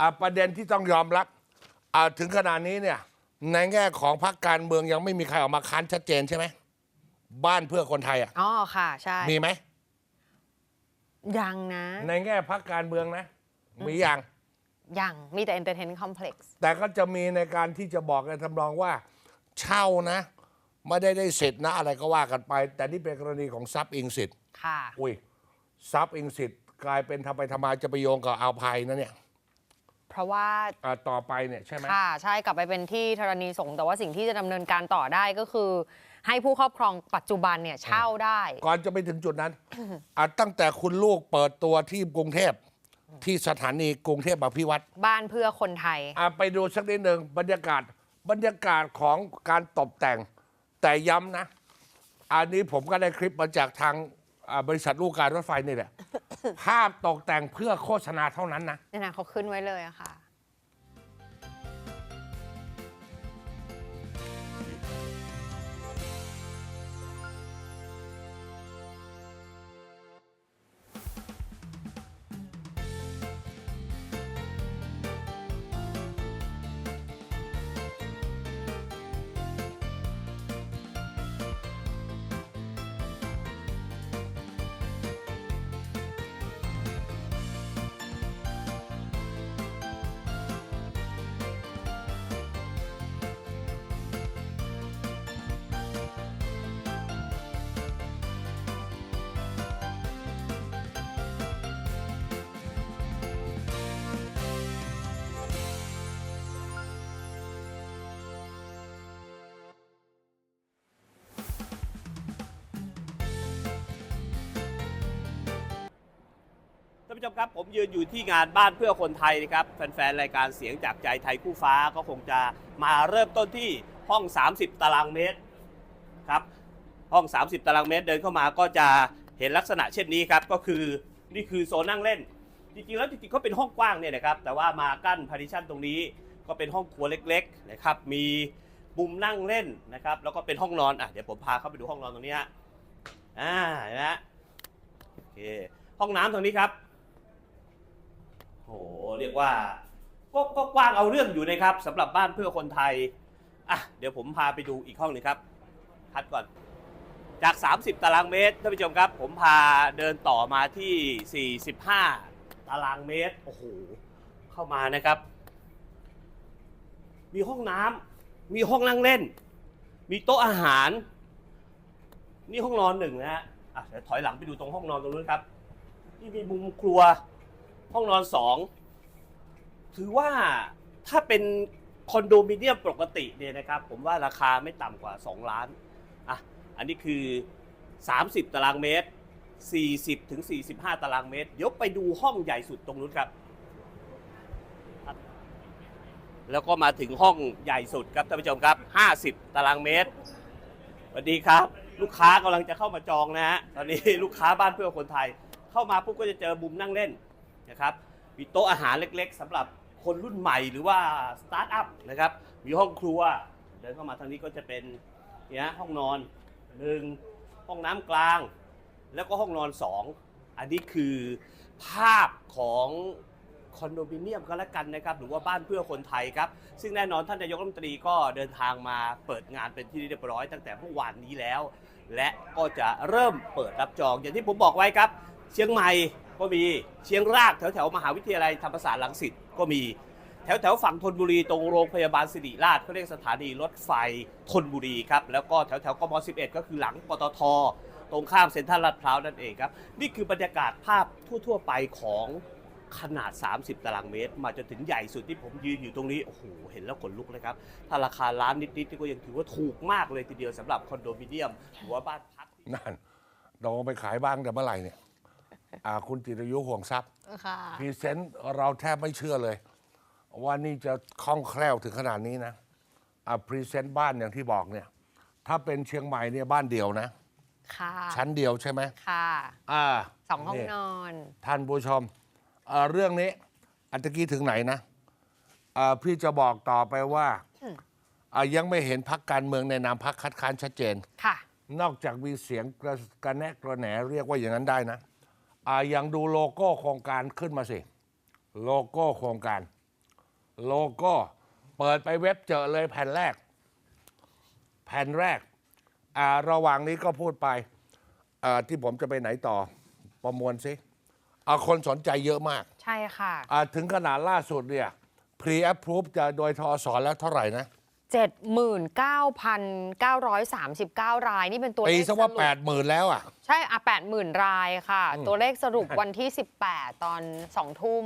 อะประเด็นที่ต้องยอมรับอะถึงขนาดนี้เนี่ย ในแง่ของพรรคการเมืองยังไม่มีใครออกมาค้านชัดเจนใช่ไหมบ้านเพื่อคนไทยอะอ๋อค่ะ ใช่ มีไหมยังนะ ในแง่พรรคการเมืองนะ มีอย่างยังมีแต่ entertainment complex แต่ก็จะมีในการที่จะบอกในทำนองว่า เช่านะไม่ได้ได้สิทธิ์นะอะไรก็ว่ากันไป แต่นี่เป็นกรณีของทรัพย์อิงสิทธิ์ค่ะ อุ้ยทรัพย์อิงสิทธิ์กลายเป็นทำไปทำมาจะไปโยงกับอัลไพนะเนี่ยเพ ราะว่าอะต่อไปเนี่ยใช่ไหมค่ะใช่กลับไปเป็นที่ธรณีสงฆ์แต่ว่าสิ่งที่จะดำเนินการต่อได้ก็คือ ให้ผู้ครอบครองปัจจุบันเนี่ยเช่าได้ ก่อนจะไปถึงจุดนั้นอะตั้งแต่คุณลูกเปิดตัวที่กรุงเทพที่สถานีกรุงเทพอภิวัตรบ้านเพื่อคนไทยอะไปดูสักนิดหนึ่งบรรยากาศบรรยากาศของการตกแต่ง แต่ย้ำนะ อันนี้ผมก็ได้คลิปมาจากทางอ่าบริษัทลูกการรถไฟนี่แหละ ภาพตกแต่งเพื่อโฆษณาเท่านั้นนะเนี่ยนะเขาขึ้นไว้เลยอะค่ะ ผู้ชมครับผมยืนอยู่ที่งานบ้านเพื่อคนไทยนะครับแฟนๆรายการเสียงจากใจไทยคู่ฟ้าก็คงจะมาเริ่มต้นที่ห้อง 30 ตารางเมตรครับห้อง 30 ตารางเมตรเดินเข้ามาก็จะเห็นลักษณะเช่นนี้ครับก็คือนี่คือโซนนั่งเล่น จริงๆแล้วจริงๆเขาเป็นห้องกว้างเนี่ยนะครับแต่ว่ามากั้นพาร์ติชันตรงนี้ก็เป็นห้องครัวเล็กๆนะครับมีมุมนั่งเล่นนะครับแล้วก็เป็นห้องนอนอะเดี๋ยวผมพาเข้าไปดูห้องนอนตรงนี้ฮะอ่าเห็นไหมฮะโอเคห้องน้ำตรงนี้ครับ โอ้โหเรียกว่าก็ก็กว้างเอาเรื่องอยู่นะครับสำหรับบ้านเพื่อคนไทยอะเดี๋ยวผมพาไปดูอีกห้องหนึ่งครับคัดก่อน จาก 30 ตารางเมตรท่านผู้ชมครับ ผมพาเดินต่อมาที่ 45 ตารางเมตรโอ้โหเข้ามานะครับ มีห้องน้ำมีห้องนั่งเล่น มีโต๊ะอาหาร นี่ห้องนอนหนึ่งนะฮะอะเดี๋ยวถอยหลังไปดูตรงห้องนอนตรงนู้นครับนี่มีมุมครัว ห้องนอนสองถือว่าถ้าเป็นคอนโดมิเนียมปกติเนี่ยนะครับ ผมว่าราคาไม่ต่ำกว่า 2 ล้านอะอันนี้คือ 30 ตารางเมตร 40ถึง45 ตารางเมตรยวไปดูห้องใหญ่สุดตรงนู้นครับ แล้วก็มาถึงห้องใหญ่สุดครับท่านผู้ชมครับ 50 ตารางเมตรสวัสดีครับ ลูกค้ากำลังจะเข้ามาจองนะฮะตอนนี้ลูกค้าบ้านเพื่อคนไทย เข้ามาปุ๊บก็จะเจอมุมนั่งเล่น นะครับมีโต๊ะอาหารเล็กๆสำหรับคนรุ่นใหม่หรือว่าสตาร์ทอัพนะครับมีห้องครัว เดินเข้ามาทางนี้ก็จะเป็นเนี่ยห้องนอนหนึ่งห้องน้ำกลาง แล้วก็ห้องนอนสองอันนี้คือภาพของคอนโดมิเนียมก็แล้วกันนะครับหรือว่าบ้านเพื่อคนไทยครับ ซึ่งแน่นอนท่านนายกรัฐมนตรีก็เดินทางมาเปิดงานเป็นที่เรียบร้อยตั้งแต่เมื่อวานนี้แล้ว และก็จะเริ่มเปิดรับจองอย่างที่ผมบอกไว้ครับ เชียงใหม่ ก็มีเชียงรากแถวแถวมหาวิทยาลัยธรรมศาสตร์ลังสิตก็มีแถวแถวฝั่งธนบุรีตรงโรงพยาบาลสิริราชเขาเรียกสถานีรถไฟธนบุรีครับแล้วก็แถวแถวกม 11 ก็คือหลังปตทตรงข้ามเซ็นทรัลลาดพร้าวนั่นเองครับ นี่คือบรรยากาศภาพทั่ว ๆ ไปของขนาด 30 ตารางเมตร มาจนถึงใหญ่สุดที่ผมยืนอยู่ตรงนี้ โอ้โห เห็นแล้วขนลุกเลยครับ ถ้าราคาล้านนิดๆนี่ก็ยังถือว่าถูกมากเลยทีเดียวสำหรับคอนโดมิเนียมหรือว่าบ้านพักนั่นเราไปขายบ้างแต่เมื่อไหร่เนี่ย อ่าคุณจิรยุห่วงทรัพย์ค่ะ พรีเซนต์เราแทบไม่เชื่อเลย ว่านี่จะคล่องแคล่วถึงขนาดนี้นะอ่าพรีเซนต์บ้านอย่างที่บอกเนี่ย ถ้าเป็นเชียงใหม่เนี่ยบ้านเดียวนะ ค่ะ ชั้นเดียวใช่ไหมค่ะ อ่าสองห้องนอน ท่านผู้ชมเอ่อเรื่องนี้ อันตะกี้ถึงไหนนะอ่าพี่จะบอกต่อไปว่าอืมอ่ายังไม่เห็นพักการเมืองในนามพักคัดค้านชัดเจน ค่ะ นอกจากมีเสียงกระกระแนะกระแหนเรียกว่าอย่างนั้นได้นะ อ่ายังดูโลโก้โครงการขึ้นมาสิ โลโก้โครงการ โลโก้เปิดไปเว็บเจอเลยแผ่นแรก แผ่นแรกอ่าระหว่างนี้ก็พูดไปอ่าที่ผมจะไปไหนต่อ ประมวลสิอ่าคนสนใจเยอะมากใช่ค่ะ อ่าถึงขนาดล่าสุดเนี่ย pre approve จะโดยทอสอแล้วเท่าไหร่นะ 79,939 ราย นี่เป็นตัวเลปีขซะว่า สรุปแปดหมื่นแล้วอะ ใช่อะ80,000 รายค่ะตัวเลขสรุปวันที่ 18 ตอน 2 ทุ่ม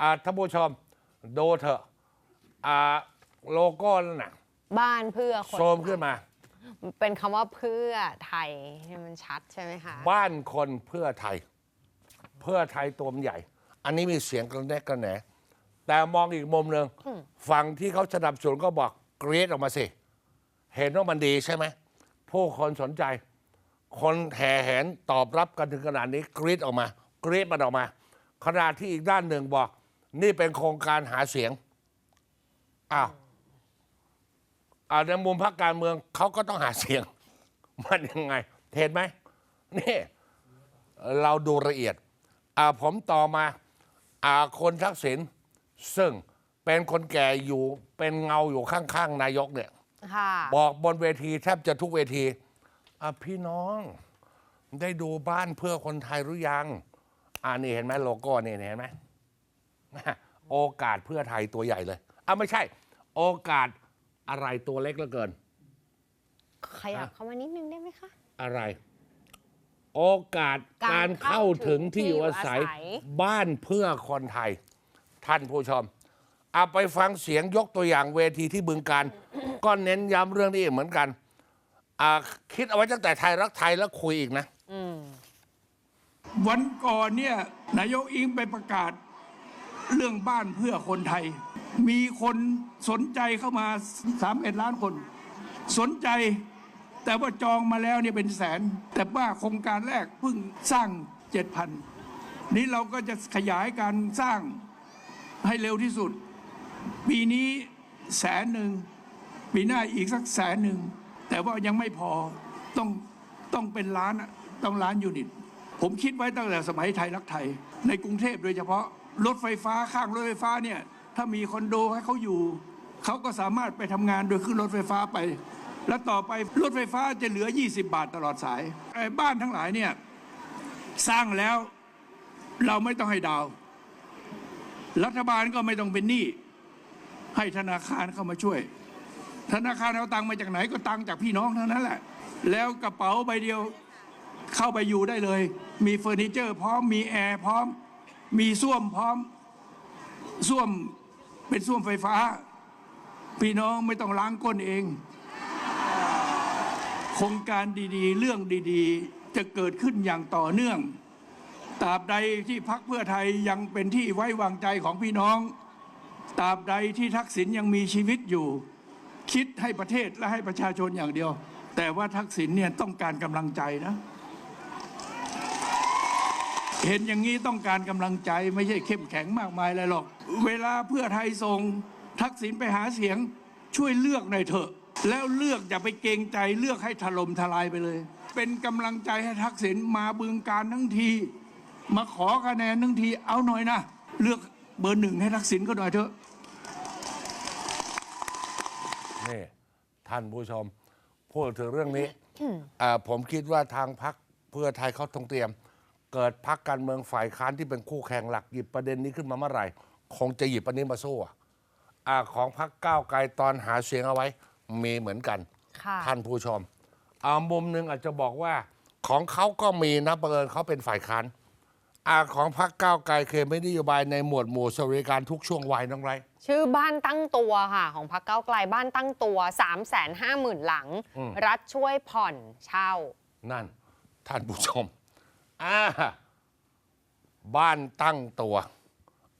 อ่าท่านผู้ชมดูเถอะอ่าโลโก้นั่นน่ะบ้านเพื่อคนโซมขึ้นมา เป็นคำว่าเพื่อไทยให้มันชัดใช่ไหมคะ บ้านคนเพื่อไทย เพื่อไทยตัวมันใหญ่ อันนี้มีเสียงกระแนกกระแหนแต่มองอีกมุมหนึ่งฝั่งที่เขาสนับสนุนก็บอก กรีดออกมาสิ เห็นว่ามันดีใช่ไหมผู้คนสนใจ คนแห่แหนตอบรับกันถึงขนาดนี้กรีดออกมากรีดมันออกมาขณะที่อีกด้านหนึ่งบอก นี่เป็นโครงการหาเสียงอ้าวอ่าในมุมพรรคการเมืองเขาก็ต้องหาเสียง มันยังไง เห็นไหมนี่ เราดูละเอียดอ่าผมต่อมาอ่าคนทักษิณซึ่ง เป็นคนแก่อยู่เป็นเงาอยู่ข้างๆ นายกเนี่ย ค่ะบอกบนเวทีแทบจะทุกเวทีอะพี่น้องได้ดูบ้านเพื่อคนไทยหรือยัง อ่านี่เห็นไหมโลโก้นี่เห็นไหม โอกาสเพื่อไทยตัวใหญ่เลยอะไม่ใช่ โอกาสอะไรตัวเล็กเหลือเกิน ขยับเข้ามานิดนึงได้ไหมคะ อะไร โอกาสการการเข้าถึงที่อยู่อาศัยที่อยู่อาศัย บ้านเพื่อคนไทย ท่านผู้ชม เอาไปฟังเสียงยกตัวอย่างเวทีที่บึงการ ก็เน้นย้ำเรื่องนี้เหมือนกันอ่าคิดเอาไว้ตั้งแต่ไทยรักไทยแล้วคุยอีกนะ วันก่อนเนี่ยนายกอิงไปประกาศเรื่องบ้านเพื่อคนไทย มีคนสนใจเข้ามา3ามเอ็ดล้านคน สนใจ แต่ว่าจองมาแล้วเนี่ยเป็นแสน แต่ว่าโครงการแรกเพิ่งสร้างเจ็ดพันนี้เราก็จะขยายการสร้างให้เร็วที่สุด ปีนี้แสนหนึ่งปีหน้าอีกสักแสนหนึ่งแต่ว่ายังไม่พอต้องต้องเป็นล้านอะต้องล้านยูนิต ผมคิดไว้ตั้งแต่สมัยไทยรักไทย ในกรุงเทพโดยเฉพาะรถไฟฟ้าข้างรถไฟฟ้าเนี่ยถ้ามีคอนโดให้เขาอยู่เขาก็สามารถไปทำงานโดยขึ้นรถไฟฟ้าไป แล้วต่อไปรถไฟฟ้าจะเหลือ 20 บาทตลอดสายไอ้บ้านทั้งหลายเนี่ยสร้างแล้วเราไม่ต้องให้ดาว รัฐบาลก็ไม่ต้องเป็นหนี้ ให้ธนาคารเข้ามาช่วย ธนาคารเอาตังค์มาจากไหนก็ตังค์จากพี่น้องเทั้งนั้นแหละ แล้วกระเป๋าใบเดียวเข้าไปอยู่ได้เลย มีเฟอร์นิเจอร์พร้อม มีแอร์พร้อม มีส้วมพร้อม ส้วมเป็นส้วมไฟฟ้า พี่น้องไม่ต้องล้างก้นเอง โครงการดีๆ เรื่องดีๆ จะเกิดขึ้นอย่างต่อเนื่องตราบใดที่พักเพื่อไทยยังเป็นที่ไว้วางใจของพี่น้อง ตราบใดที่ทักษิณยังมีชีวิตอยู่ คิดให้ประเทศและให้ประชาชนอย่างเดียว แต่ว่าทักษิณเนี่ยต้องการกำลังใจนะ เห็นอย่างนี้ต้องการกำลังใจไม่ใช่เข้มแข็งมากมายอะไรหรอก เวลาเพื่อไทยส่งทักษิณไปหาเสียงช่วยเลือกหน่อยเถอะ แล้วเลือกอย่าไปเกรงใจเลือกให้ถล่มทลายไปเลย เป็นกำลังใจให้ทักษิณมาบึงการทั้งที มาขอคะแนนทั้งทีเอาหน่อยนะ เลือก เบอร์หนึ่งให้ทักษิณก็หน่อยเถอะ นี่ท่านผู้ชม พูดถึงเรื่องนี้อ่าผมคิดว่าทางพักเพื่อไทยเขาต้องเตรียม เกิดพักการเมืองฝ่ายค้านที่เป็นคู่แข่งหลักหยิบประเด็นนี้ขึ้นมาเมื่อไหร่ คงจะหยิบอันนี้มาสู้อะอ่าของพักก้าวไกลตอนหาเสียงเอาไว้ มีเหมือนกัน ค่ะ ท่านผู้ชมอ่ามุมหนึ่งอาจจะบอกว่าของเขาก็มีนะบังเอิญเขาเป็นฝ่ายค้าน อ่าของพรรคก้าวไกลเคยไม่นโยบายในหมวดหมู่สวัสดิการทุกช่วงวัยน้องไร ชื่อบ้านตั้งตัวค่ะ ของพักเก้าวไกลบ้านตั้งตัว 3 5 0 0 0 0 หลัง อืม รัฐช่วยผ่อนเช่า นั่น ท่านผู้ชมอ่าบ้านตั้งตัว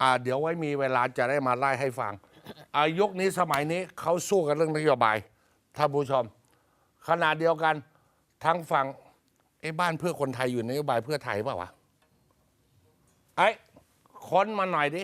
อ่า เดี๋ยวไว้มีเวลาจะได้มาไล่ให้ฟัง อายุคนี้สมัยนี้เขาสู้กันเรื่องนโยบาย ท่านผู้ชม ขณะเดียวกันทั้งฝั่งไอ้บ้านเพื่อคนไทยอยู่ในนโยบายเพื่อไทยเปล่าวะ ไอ้ค้นมาหน่อยดิ